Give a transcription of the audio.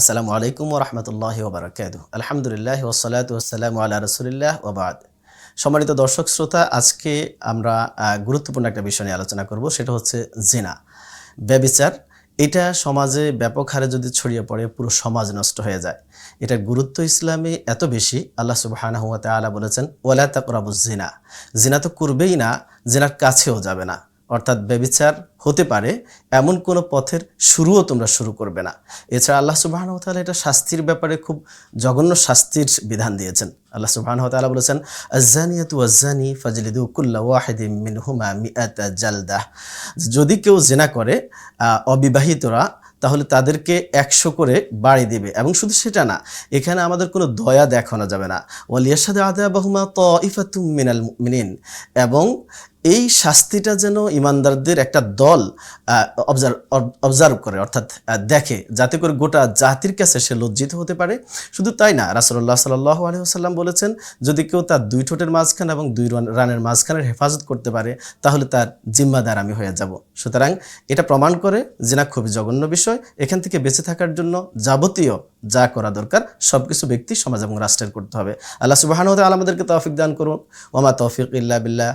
আসসালামু আলাইকুম রহমতুল্লাহ ওবরাকাত আলহামদুলিল্লাহ ওসালাত ওসালাম আল্লাহ রসুলিল্লাহ ওবাদ সম্মানিত দর্শক, শ্রোতা, আজকে আমরা গুরুত্বপূর্ণ একটা বিষয় নিয়ে আলোচনা করব, সেটা হচ্ছে জিনা। ব্যবিচার, এটা সমাজে ব্যাপক হারে যদি ছড়িয়ে পড়ে, পুরো সমাজ নষ্ট হয়ে যায়। এটা গুরুত্ব ইসলামে এত বেশি, আল্লাহ সুবাহানা হুয়া তালা বলেছেন, ওয়ালা তাকরাবু জিনা। জিনা তো করবেই না, জিনার কাছেও যাবে না। অর্থাৎ ব্যবিচার হতে পারে, এমন কোনো পথের শুরুও তোমরা শুরু করবে না। এছাড়া আল্লাহ সুবাহন তালা এটা শাস্তির ব্যাপারে খুব জঘন্য শাস্তির বিধান দিয়েছেন। আল্লাহ সুবাহন তালা বলেছেন আজানিয়াতু আজানি ফাজলিদু কুল্লা ওয়াহিদি মিনহুমা মিআতা জালদাহ যদি কেউ জেনা করে অবিবাহিতরা, তাহলে তাদেরকে একশো করে বাড়ি দেবে। এবং শুধু সেটা না, এখানে আমাদের কোনো দয়া দেখানো যাবে না। ওয়ালিয়াসাদ আদা বহুমা ত ইফাতুম মিনাল মিনিন এবং এই শাস্তিটা যেন ইমানদারদের একটা দল অবজার্ভ অবজার্ভ করে, অর্থাৎ দেখে, যাতে করে গোটা জাতির কাছে সে লজ্জিত হতে পারে। শুধু তাই না রাসুল্লাহ সাল্লাহ আলহিহাসাল্লাম বলেছেন, যদি কেউ তার দুই ঠোঁটের মাঝখানে এবং দুই রান- রানের মাঝখানের হেফাজত করতে পারে, তাহলে তার জিম্মাদার আমি হয়ে যাব। সুতরাং এটা প্রমাণ করে জিনা খুবই জঘন্য বিষয়। এখান থেকে বেঁচে থাকার জন্য যাবতীয় যা করা দরকার সব কিছু ব্যক্তি, সমাজ এবং রাষ্ট্রের করতে হবে। আল্লাহ সুবাহানুতাল আমাদেরকে তৌফিক দান করুন। ওমা তৌফিক ইল্লা বিল্লাহ।